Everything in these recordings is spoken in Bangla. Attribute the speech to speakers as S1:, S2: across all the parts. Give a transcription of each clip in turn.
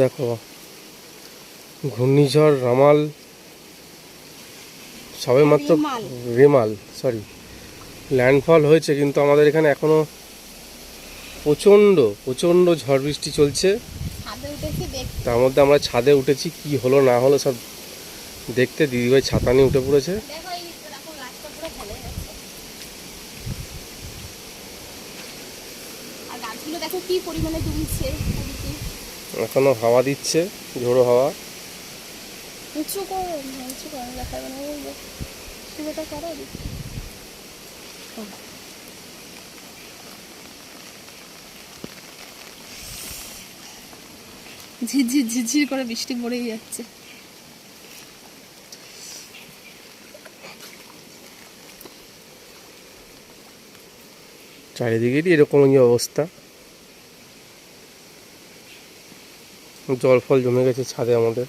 S1: দেখো ঘূর্ণিঝড় রামাল সবে মাত্র
S2: রেমাল।
S1: সরি ল্যান্ডফল হয়েছে কিন্তু আমাদের এখানে এখনও প্রচণ্ড প্রচণ্ড ঝড় বৃষ্টি চলছে। তার মধ্যে আমরা ছাদে উঠেছি কি হলো না হলো সব দেখতে। দিদিভাই ছাতা নিয়ে উঠে পড়েছে।
S2: দেখো কি পরিমাণে এদিকে।
S1: এখনও হাওয়া দিচ্ছে ঝোড়ো হাওয়া।
S2: উঁচু করো উঁচু করো দেখাবে না করো ঝিরঝির ঝিরঝির করে বৃষ্টি পড়েই যাচ্ছে।
S1: চারিদিকেরই এরকমই অবস্থা। জল ফল জমে গেছে ছাদে আমাদের।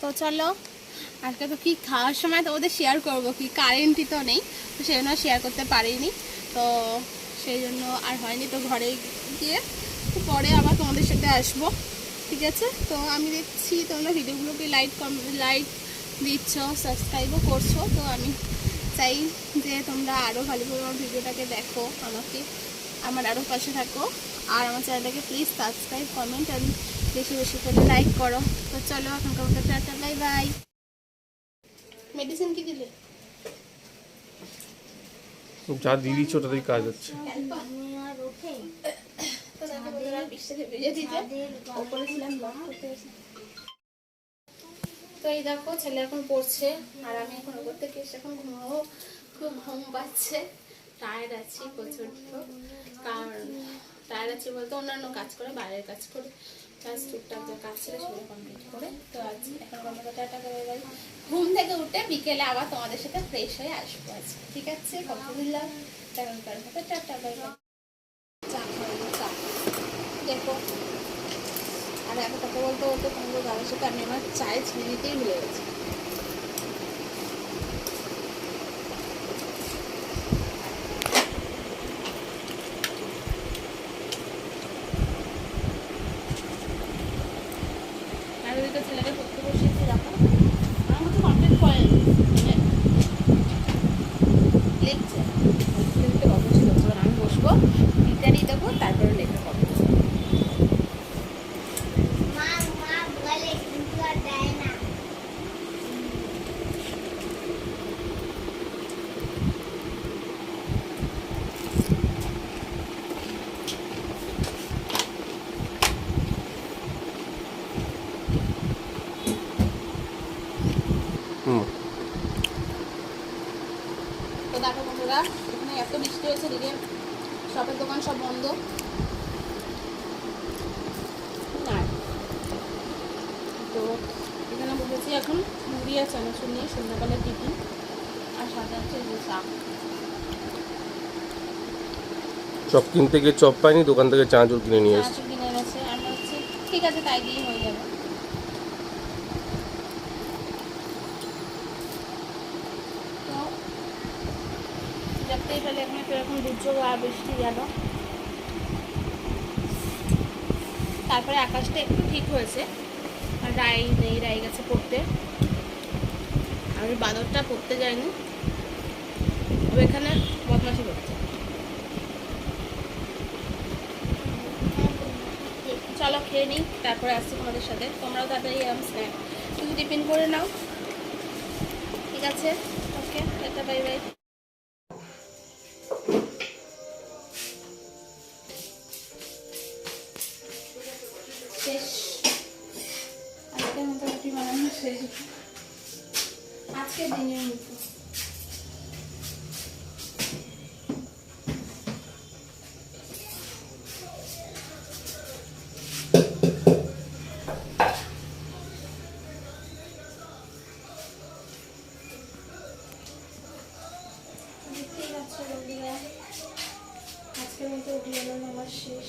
S2: তো চলো, আজকে তো কি খাওয়ার সময় তো ওদের শেয়ার করব, কি কারেন্টই তো নেই, তো সেই জন্য শেয়ার করতে পারিনি। তো সেই জন্য আর হয়নি, তো ঘরে গিয়ে পরে আবার তোমাদের সাথে আসব। ঠিক আছে? তো আমি দেখছি তোমরা ভিডিওগুলোকে লাইক কম লাইক দিচ্ছ সাবস্ক্রাইবও করছ। তো আমি চাই যে তোমরা আরও ভালোভাবে আমার ভিডিওটাকে দেখো আমাকে আমার আরও পাশে থাকো। আর আমার চ্যানেলটাকে প্লিজ সাবস্ক্রাইব কমেন্ট আর বেশি বেশি করে লাইক করো। তো চলো এখনকার মতো টাটা বাই বাই মেডিসিন কি দিলে?
S1: যা দিদি ওটাতেই কাজ হচ্ছে।
S2: তো এই দেখো, ছেলে এখন পড়ছে, আর আমি এখন ওপর থেকে এসে এখন ঘুমাবো। খুব ঘুম পাচ্ছে। টায়ার্ড আছি প্রচণ্ড। কারণ টায়ার্ড আছি বলতে অন্যান্য কাজ করে, বাইরের কাজ করে। টুকটাক কমপ্লিট করে। তো আজ এখন ঘুম থেকে উঠে বিকেলে আবার তোমাদের সাথে ফ্রেশ হয়ে আসব আজকে, ঠিক আছে? কথা দিলাম খাওয়াবো চা দেখো। আর এখন কথা বলতে বলতে তোমাদের দাদার সাথে আমি আমার চায়ে মিনিটেই ভুলে গেছি আর ওইদিকে ছেলেকে পড়তে বসিয়েছি দেখো আমার মতো কমপ্লিট করেনি মানে লিখছে লিখতে বসেছিল এবার আমি বসবো ইত্যাদি দেবো তারপরে লেখা করব
S3: মা মা বলে কিন্তু আর দেয় না
S1: হুম
S2: তো দেখো বন্ধুরা এখানে এত বৃষ্টি হয়েছে দিকে শপের দোকান সব বন্ধ। তো এখানে বসেছি এখন মুড়ি আর চানাচুর নিয়ে সন্ধ্যাবেলার টিফিন আর সাথে চা।
S1: চপ কিনতে গিয়ে চপ পাইনি দোকান থেকে চাঁচুর কিনে নিয়ে এসেছি।
S2: চানাচুর কিনে এনেছে। আর হচ্ছে ঠিক আছে তাই দিয়ে হয়ে যাবে তো দেখতেই পেলে এখানে কীরকম দুর্যোগ আর বৃষ্টি গেল তারপরে আকাশটা একটু ঠিক হয়েছে। আর রাই নেই, রাই গেছে পড়তে। আমি বাঁদরটা পড়তে যাইনি তবে এখানে বদমাশি করছে। চলো খেয়ে নিই, তারপরে আসছি তোমাদের সাথে। তোমরাও তাড়াতাড়ি আম, স্ন্যাক। কিছু টিফিন করে নাও। ঠিক আছে? Okay, tata, bye bye. আজকের মতো উঠে গেল আমার শেষ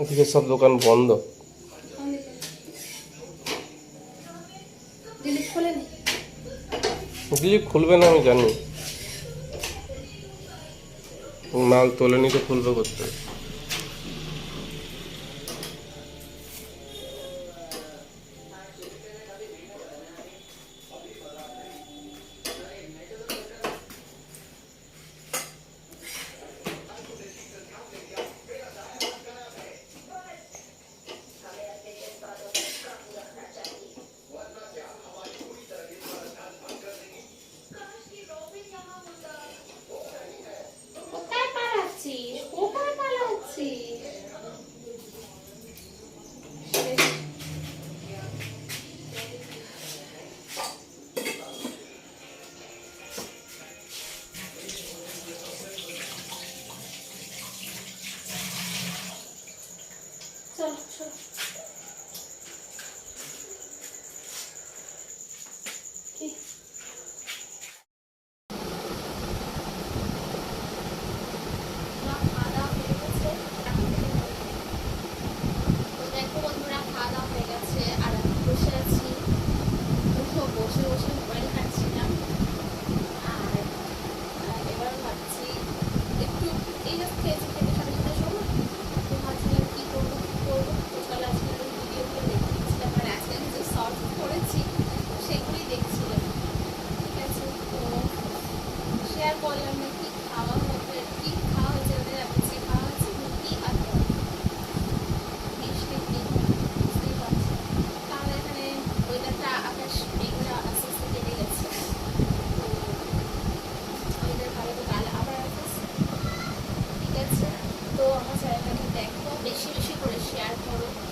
S2: ওদিকে
S3: সব
S1: দোকান বন্ধ। দিলীপ খুলবে না আমি জানি। মাল তোলেনি তো খুলবে করতে
S2: 算了吃吧 Thank you.